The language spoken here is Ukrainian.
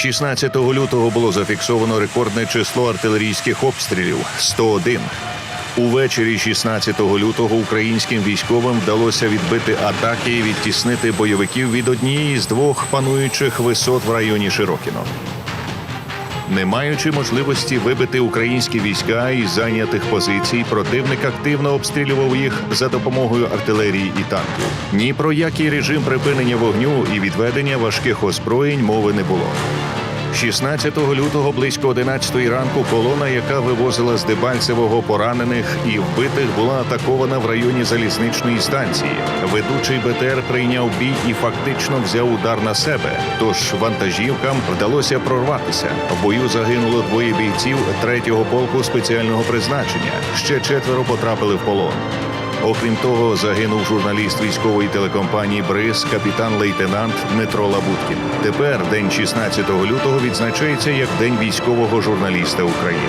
16 лютого було зафіксовано рекордне число артилерійських обстрілів 101. Увечері 16 лютого українським військовим вдалося відбити атаки і відтіснити бойовиків від однієї з двох пануючих висот в районі Широкіно. Не маючи можливості вибити українські війська із зайнятих позицій, противник активно обстрілював їх за допомогою артилерії і танків. Ні про який режим припинення вогню і відведення важких озброєнь мови не було. 16 лютого близько 11 ранку колона, яка вивозила з Дебальцевого поранених і вбитих, була атакована в районі залізничної станції. Ведучий БТР прийняв бій і фактично взяв удар на себе. Тож вантажівкам вдалося прорватися. В бою загинуло двоє бійців 3-го полку спеціального призначення. Ще четверо потрапили в полон. Окрім того, загинув журналіст військової телекомпанії Бриз, капітан-лейтенант Дмитро Лабуткін. Тепер день 16 лютого відзначається як День військового журналіста України.